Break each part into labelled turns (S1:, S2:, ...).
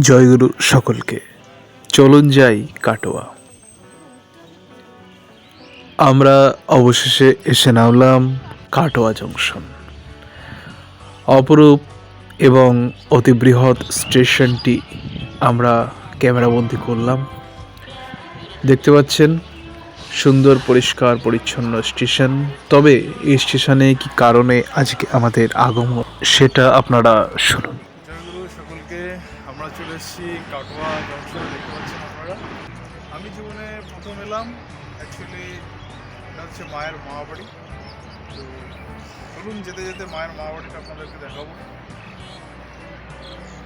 S1: জয়গুরু সকলকে। চলুন যাই কাটোয়া। আমরা অবশেষে এসে নামলাম কাটোয়া জংশন। অপরূপ এবং অতি বৃহৎ স্টেশনটি আমরা ক্যামেরাবন্দি করলাম। দেখতে পাচ্ছেন, সুন্দর, পরিষ্কার, পরিচ্ছন্ন স্টেশন। তবে এই স্টেশনে কি কারণে আজকে আমাদের আগমন, সেটা আপনারা শুনুন।
S2: এসেছি কাটোয়া জংশন দেখতে পাচ্ছেন আপনারা আমি জীবনে প্রথম এলাম অ্যাকচুয়ালি এটা হচ্ছে মায়ের মামাবাড়ি তো চলুন যেতে যেতে মায়ের মামাবাড়িটা আপনাদেরকে দেখাবো।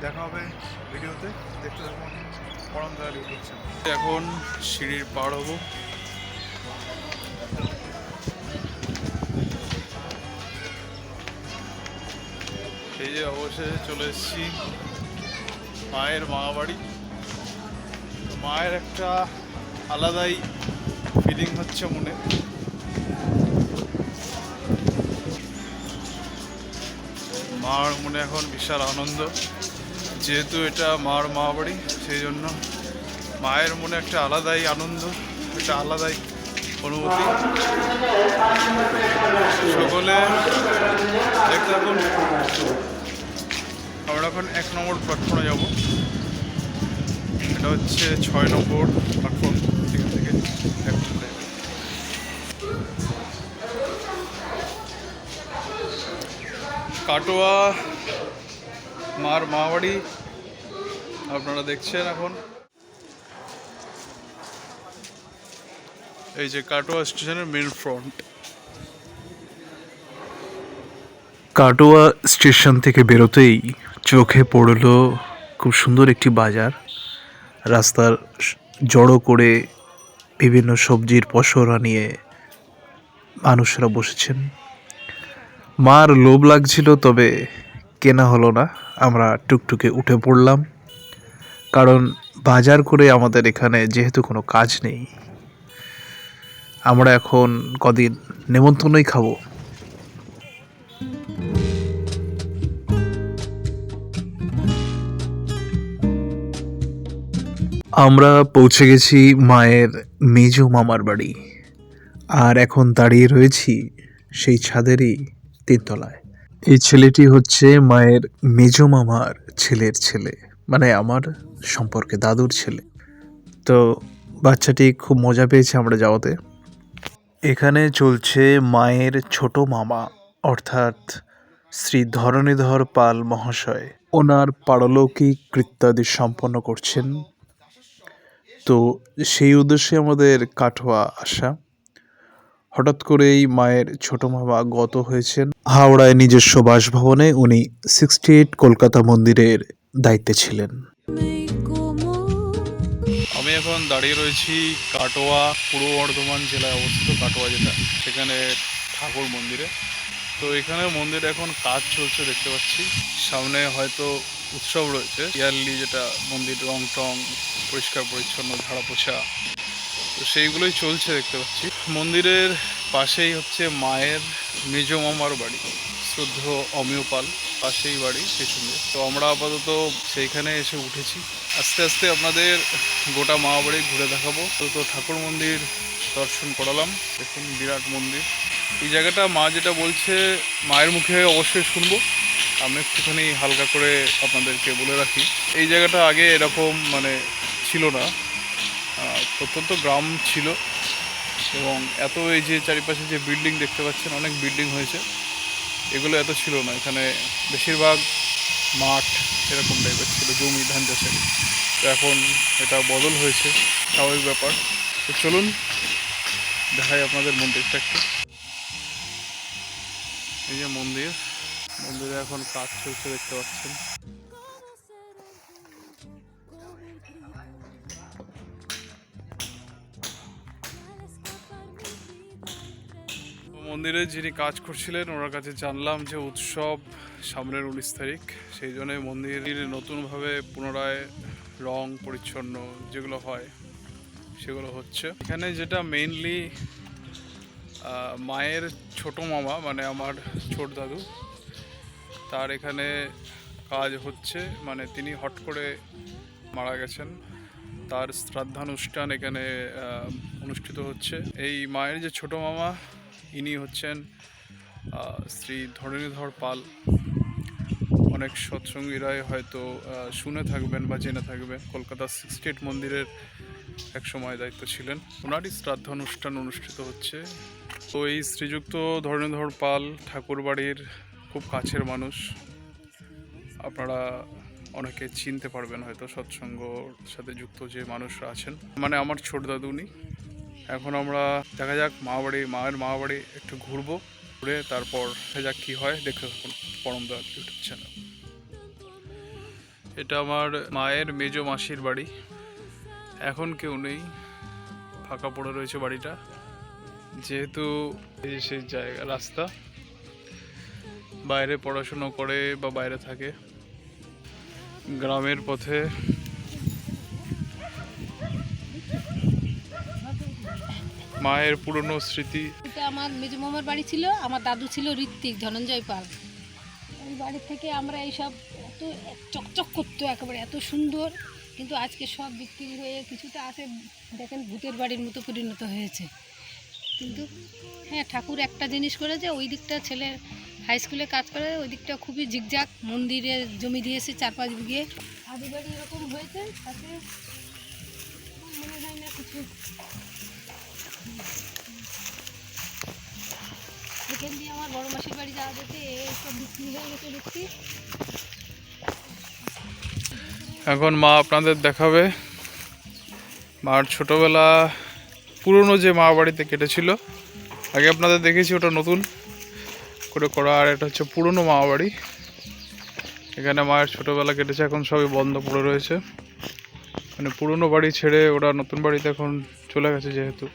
S2: দেখা হবে ভিডিওতে। দেখতে থাকুন পরম দয়াল ইউটিউব চ্যানেল এখন সিঁড়ির পার হব। এই যে অবশেষে চলে এসেছি। মায়ের মামাবাড়ি। তো মায়ের একটা আলাদাই ফিলিং হচ্ছে মনে। মার মনে এখন বিশাল আনন্দ। যেহেতু এটা মার মামাবাড়ি, সেই জন্য মায়ের মনে একটা আলাদাই আনন্দ, একটা আলাদাই অনুভূতি সকলে দেখতে থাকুন আমরা এখন এক নম্বর প্ল্যাটফর্মে যাব। এটা হচ্ছে ছয় নম্বর প্ল্যাটফর্ম এখান থেকে কাটোয়া, মার মাবাড়ি আপনারা দেখছেন এখন। এই যে কাটোয়া স্টেশনের মেন ফ্রন্ট
S1: কাটোয়া স্টেশন থেকে বেরোতেই চোখে পড়ল খুব সুন্দর একটি বাজার। রাস্তার জড়ো করে বিভিন্ন সবজির পসরা নিয়ে মানুষরা বসেছেন। মার লোভ লাগছিল, তবে কেনা হলো না। আমরা টুকটুকে উঠে পড়লাম, কারণ বাজার করে আমাদের এখানে যেহেতু কোনো কাজ নেই। আমরা এখন কদিন নেমন্তন্নই খাব। আমরা পৌঁছে গেছি মায়ের মেজ মামার বাড়ি। আর এখন দাঁড়িয়ে রয়েছি সেই ছাদেরই তিনতলায়। এই ছেলেটি হচ্ছে মায়ের মেজ মামার ছেলের ছেলে মানে আমার সম্পর্কে দাদুর ছেলে। তো বাচ্চাটি খুব মজা পেয়েছে আমরা যাওয়াতে। এখানে চলছে মায়ের ছোট মামা, অর্থাৎ শ্রী ধরণীধর পাল মহাশয়। ওনার পারলৌকিক কৃত্যাদি সম্পন্ন করছেন। তো সেই উদ্দেশ্যে আমাদের কাটোয়া আসা। হঠাৎ করেই মায়ের ছোট মামা গত হয়েছেন হাওড়ায় নিজস্ব বাসভবনে। উনি সিক্সটি এইট কলকাতা মন্দিরের দায়িত্বে ছিলেন।
S2: আমি এখন দাঁড়িয়ে রয়েছি কাটোয়া পূর্ব বর্ধমান জেলায় অবস্থিত কাটোয়া যেটা, সেখানে ঠাকুর মন্দিরে। তো এখানে মন্দির এখন কাজ চলছে দেখতে পাচ্ছি। সামনে হয়তো উৎসব রয়েছে। ইয়ারলি যেটা মন্দির রং টং, পরিষ্কার, পরিচ্ছন্ন, ঝাড়া পোছা, তো সেইগুলোই চলছে দেখতে পাচ্ছি। মন্দিরের পাশেই হচ্ছে মায়ের মেজ মামার বাড়ি, শ্রদ্ধ অমিয় পাল পাশেই বাড়ি পেছনে তো আমরা আপাতত সেইখানে এসে উঠেছি। আস্তে আস্তে আপনাদের গোটা মা বাড়ি ঘুরে দেখাবো। তো তো ঠাকুর মন্দির দর্শন করালাম। দেখুন বিরাট মন্দির। এই জায়গাটা মা যেটা বলছে, মায়ের মুখে অবশ্যই শুনব। আমি একটুখানি হালকা করে আপনাদেরকে বলে রাখি। এই জায়গাটা আগে এরকম মানে ছিল না। প্রত্যন্ত গ্রাম ছিল এবং এত এই যে চারিপাশে যে বিল্ডিং দেখতে পাচ্ছেন, অনেক বিল্ডিং হয়েছে। এগুলো এত ছিল না। এখানে বেশিরভাগ মাঠ এরকম টাইপের ছিল, জমি, ধান চাষের। তো এখন এটা বদল হয়েছে। স্বাভাবিক ব্যাপার। তো চলুন, দেখাই আপনাদের মন্দিরটা একটু। এই যে মন্দির, মন্দিরে এখন কাজ চলছে দেখতে পাচ্ছেন। মন্দিরে যিনি কাজ করছিলেন, ওনার কাছে জানলাম যে উৎসব সামনের উনিশ তারিখ। সেই জন্য মন্দির নতুনভাবে পুনরায় রং পরিচ্ছন্ন যেগুলো হয়, সেগুলো হচ্ছে। এখানে যেটা মেইনলি মায়ের ছোট মামা মানে আমার ছোট দাদু, তার এখানে কাজ হচ্ছে। মানে তিনি হট করে মারা গেছেন। তার শ্রাদ্ধানুষ্ঠান এখানে অনুষ্ঠিত হচ্ছে। এই মায়ের যে ছোট মামা, ইনি হচ্ছেন শ্রী ধরণীধর পাল। অনেক সৎসঙ্গীরাই হয়তো শুনে থাকবেন বা জেনে থাকবেন। কলকাতা সিক্সটি মন্দিরের এক সময় দায়িত্ব ছিলেন। ওনারই শ্রাদ্ধ অনুষ্ঠান অনুষ্ঠিত হচ্ছে। তো এই শ্রীযুক্ত ধরণীধর পাল ঠাকুরবাড়ির খুব কাছের মানুষ। আপনারা অনেকে চিনতে পারবেন হয়তো সৎসঙ্গর সাথে যুক্ত যে মানুষরা আছেন। মানে আমার ছোট দাদু উনি। এখন আমরা দেখা যাক মা বাড়ি মায়ের মা বাড়ি একটু ঘুরবো, ঘুরে তারপর দেখা যাক কী হয়। দেখতে থাকুন পরম দয়াল ইউটিউব চ্যানেল। এটা আমার মায়ের মেজ মাসির বাড়ি। এখন কেউ নেই, ফাঁকা পড়ে রয়েছে বাড়িটা। যেহেতু সেই জায়গা, রাস্তা, বাইরে পড়াশুনো করে বা বাইরে থাকে, গ্রামের পথে মায়ের পুরনো স্মৃতি।
S3: আমার মেজো মামার বাড়ি ছিল, আমার দাদু ছিল ঋত্বিক ধনঞ্জয় পাল। ওই বাড়ি থেকে আমরা এইসব এত চকচক করতো একেবারে, এত সুন্দর, কিন্তু আজকে সব বিক্রি হয়ে কিছুটা আছে, দেখেন ভূতের বাড়ির মতো পরিণত হয়েছে। কিন্তু হ্যাঁ ঠাকুর একটা জিনিস করেছে, ওই দিকটা ছেলে হাই স্কুলে কাজ করে, ওই দিকটা খুবই জিগজাগ মন্দিরে জমি দিয়েছে চার পাঁচ বিঘে আদি বাড়ি এরকম হয়েছে, তাতে মনে হয় না কিছু। এখান দিয়ে আমার বড় মাসির বাড়ি যাওয়া যেতে সব বিক্রি হয়ে গেছে দেখছি।
S2: এখন মা আপনাদের দেখাবে। মার ছোটবেলা পুরনো যে মা বাড়িতে কেটেছিল, আগে আপনাদের দেখেছি ওটা নতুন করে করা, আর এটা হচ্ছে পুরনো মা বাড়ি। এখানে মায়ের ছোটোবেলা কেটেছে, এখন সবই বন্ধ পড়ে রয়েছে। মানে পুরনো বাড়ি ছেড়ে ওরা নতুন বাড়িতে এখন চলে গেছে যেহেতু।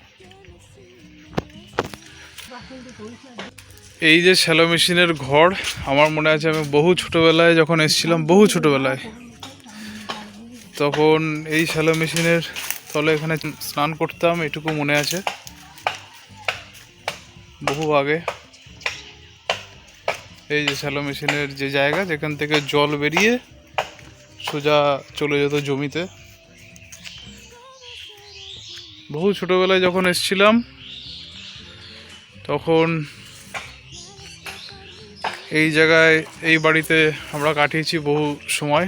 S2: এই যে শ্যালো মেশিনের ঘর, আমার মনে আছে আমি বহু ছোটোবেলায় যখন এসেছিলাম, বহু ছোটোবেলায়, তখন এই শ্যালো মেশিনের তলে এখানে স্নান করতাম, এটুকু মনে আছে। বহু আগে। এই যে শ্যালো মেশিনের যে জায়গা, যেখান থেকে জল বেরিয়ে সোজা চলে যেত জমিতে। বহু ছোটবেলায় যখন এসছিলাম, তখন এই জায়গায়, এই বাড়িতে আমরা কাটিয়েছি বহু সময়।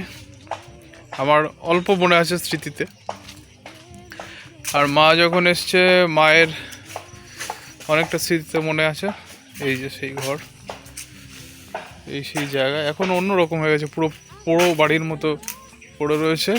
S2: আমার অল্প মনে আছে স্মৃতিতে। আর মা যখন এসছে, মায়ের অনেকটা স্মৃতিতে মনে আছে, এই যে সেই ঘর, এই সেই জায়গা। এখন অন্য রকম হয়ে গেছে, পুরো পোড়ো বাড়ির মতো পড়ে রয়েছে।